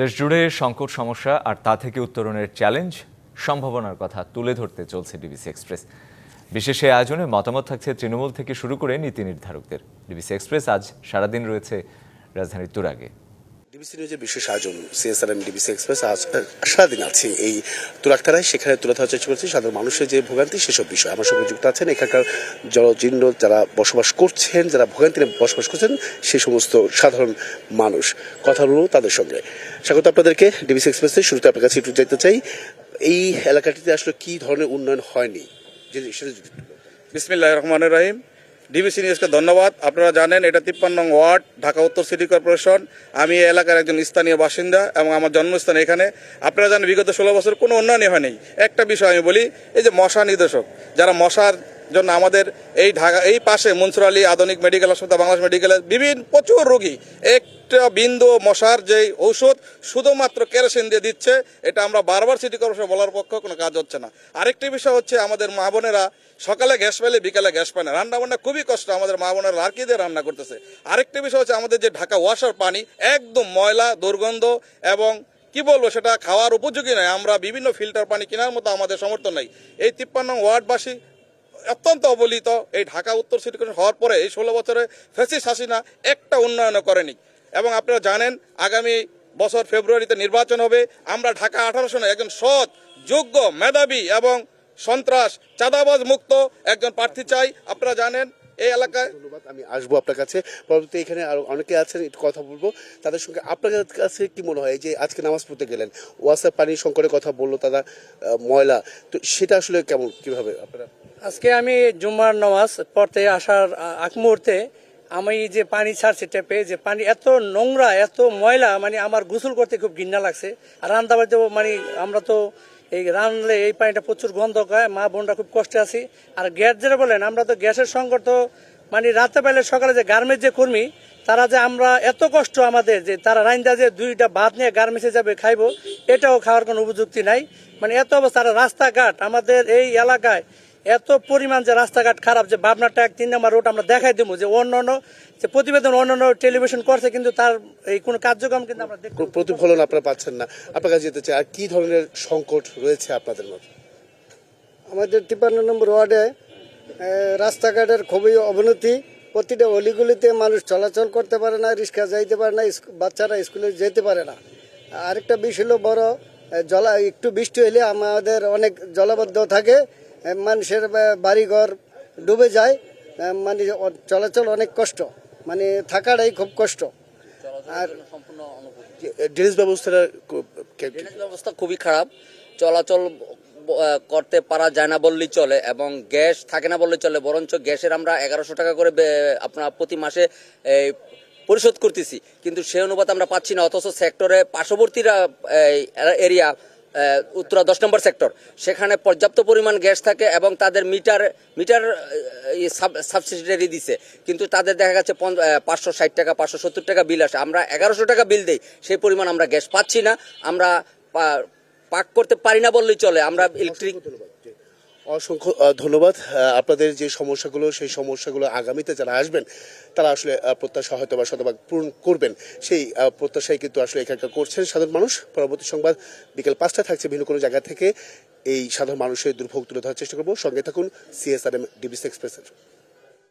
দেশ জুড়ে সংকট সমস্যা আর তা থেকে উত্তরণের চ্যালেঞ্জ সম্ভাবনার কথা তুলে ধরতে চলছে ডিবিসি এক্সপ্রেস। বিশেষ এই আয়োজনে মতামত থাকছে তৃণমূল থেকে শুরু করে নীতি নির্ধারকদের। ডিবিসি এক্সপ্রেস আজ সারাদিন রয়েছে রাজধানীর তুরাগে। ডিবিসি নিউজের বিশেষ আয়োজন সিএসআরএম ডিবিসি এক্সপ্রেস আজ সারাদিন আছে এই তুরাকতারায় সেখানে তুলে ধরার চেষ্টা করছি সাধারণ মানুষের যে ভোগান্তি, সেসব বিষয়। আমার সঙ্গে যুক্ত আছেন এখানকার জলজীর্ণ যারা বসবাস করছেন, যারা ভোগান্তিতে বসবাস করছেন সেই সমস্ত সাধারণ মানুষ। কথা বলব তাদের সঙ্গে। স্বাগত আপনাদেরকে ডিবিসি এক্সপ্রেসে শুরুতে আপনার কাছে একটু যেতে চাই, এই এলাকাটিতে আসলে কি ধরনের উন্নয়ন হয়নি? সেটা বিসমিল্লাহ রহমান রহিম। ডিবিসি নিউজকে ধন্যবাদ। আপনারা জানেন এটা তিপ্পান্ন ওয়ার্ড, ঢাকা উত্তর সিটি কর্পোরেশন। আমি এই এলাকার একজন স্থানীয় বাসিন্দা এবং আমার জন্মস্থান এখানে। আপনারা জানেন বিগত ষোলো বছর কোনো উন্নয়নই হয়নি। একটা বিষয় আমি বলি, এই যে মশা নির্দেশক, যারা মশার জন্য আমাদের এই ঢাকা, এই পাশে মনসুর আলী আধুনিক মেডিকেল হাসপাতাল, বাংলাদেশ মেডিকেলের বিভিন্ন প্রচুর রোগী। একটা বিন্দু মশার যেই ঔষধ শুধুমাত্র কেরোসিন দিয়ে দিচ্ছে, এটা আমরা বারবার সিটি কর্পোরেশন বলার পক্ষে কোনো কাজ হচ্ছে না। আরেকটি বিষয় হচ্ছে আমাদের মা বোনেরা সকালে গ্যাস পেলে বিকালে গ্যাস পায় না। রান্না বান্না খুবই কষ্ট, আমাদের মা বোনেরা আর কি দিয়ে রান্না করতেছে। আরেকটি বিষয় হচ্ছে আমাদের যে ঢাকা ওয়াশার পানি একদম ময়লা, দুর্গন্ধ এবং কি বলব, সেটা খাওয়ার উপযোগী নয়। আমরা বিভিন্ন ফিল্টার পানি কেনার মতো আমাদের সমর্থন নেই। এই তিপ্পান্ন ওয়ার্ডবাসী অত্যন্ত অবলিত। এই ঢাকা উত্তর সিটি কর্পোরেশন হওয়ার পরে এই ষোলো বছরে ফেসিস হাসিনা একটা উন্নয়নও করেনি। এবং আপনারা জানেন, আগামী বছর ফেব্রুয়ারিতে নির্বাচন হবে। আমরা ঢাকা আঠারো সনে একজন সৎ, যোগ্য মেধাবী এবং সন্ত্রাস, চাঁদাবাজ মুক্ত একজন প্রার্থী চাই। আপনারা জানেন, এই এলাকায় ধন্যবাদ, আমি আসব আপনার কাছে। পরবর্তী এখানে আরও অনেকে আছেন, একটু কথা বলব। তাদের সঙ্গে আপনার কাছে কি মনে হয় যে আজকে নামাজ পড়তে গেলেন? ওয়াসার পানি সংকটের কথা বলল তারা ময়লা। তো সেটা আসলে কেমন, কীভাবে আপনারা আজকে আমি জুম্মার নামাজ পড়তে আসার আগ মুহূর্তে আমি যে পানি ছাড়ছি টেপে যে পানি এত নোংরা, এত ময়লা মানে আমার গোসল করতে খুব ঘৃণা লাগছে। আর রান্না বাড়িতেও মানে আমরা তো এই রান্নলে এই পানিটা প্রচুর গন্ধ হয় মা বোনরা খুব কষ্টে আছি। আর গ্যাস যেটা বলেন, আমরা তো গ্যাসের সংকট তো মানে রাতে পাইলে সকালে যে গার্মেন্টস যে কর্মী, তারা যে আমরা এত কষ্ট আমাদের যে তারা রাইন্দা যে দুইটা ভাত নিয়ে গার্মেন্টসে যাবে খাইবো, এটাও খাওয়ার কোনো উপযুক্তি নাই। মানে এত অবস্থা রাস্তাঘাট আমাদের এই এলাকায় এত পরিমাণ যে রাস্তাঘাট খারাপ যে ভাবনাটা এক তিন নম্বর রোড আমরা দেখাই দেবো যে অন্য অন্য যে প্রতিবেদন অন্য অন্য টেলিভিশন করছে কিন্তু তার এই কোনো কার্যক্রম কিন্তু আমরা কোনো প্রতিফলন আপনারা পাচ্ছেন না। আপনার কাছে যেতে চাই আর কি ধরনের সংকট রয়েছে আপনাদের মধ্যে? আমাদের তিপ্পান্ন নম্বর ওয়ার্ডে রাস্তাঘাটের খুবই অবনতি। প্রতিটা অলিগুলিতে মানুষ চলাচল করতে পারে না রিক্সা যাইতে পারে না বাচ্চারা স্কুলে যেতে পারে না। আরেকটা বিষয় হলো বড় জলা একটু বৃষ্টি হলে আমাদের অনেক জলাবদ্ধ থাকে। মানুষের বাড়িঘর ডুবে যায়। মানে চলাচল অনেক কষ্ট। মানে থাকাটাই খুব কষ্ট। আর ড্রেস ব্যবস্থাটা ড্রেনেজ ব্যবস্থা খুবই খারাপ। চলাচল করতে পারা যায় না বললেই চলে এবং গ্যাস থাকে না বললেই চলে। বরঞ্চ গ্যাসের আমরা এগারোশো টাকা করে আপনার প্রতি মাসে পরিশোধ করতেছি। কিন্তু সে অনুপাত আমরা পাচ্ছি না। অথচ সেক্টরে পার্শ্ববর্তীরা এরিয়া উত্তরা দশ নম্বর সেক্টর। সেখানে পর্যাপ্ত পরিমাণ গ্যাস থাকে এবং তাদের মিটার মিটার সাবসিডিটারি দিছে। কিন্তু তাদের দেখা গেছে পাঁচশো ষাট টাকা, পাঁচশো সত্তর টাকা বিল আসে। আমরা এগারোশো টাকা বিল দেই। সেই পরিমাণ আমরা গ্যাস পাচ্ছি না। আমরা পাক করতে পারি না বললেই চলে। আমরা ইলেকট্রিক অসংখ্য ধন্যবাদ। আপনাদের যে সমস্যাগুলো, সেই সমস্যাগুলো আগামীতে যারা আসবেন, তারা আসলে প্রত্যাশা হয়তো বা শতভাগ পূরণ করবেন। সেই প্রত্যাশাই কিন্তু আসলে এখানকার করছেন সাধারণ মানুষ। পরবর্তী সংবাদ বিকেল পাঁচটা থাকছে ভিন্ন কোনো জায়গা থেকে। এই সাধারণ মানুষের দুর্ভোগ তুলে ধরার চেষ্টা করব। সঙ্গে থাকুন সিএসআরএম ডিবিসি এক্সপ্রেসের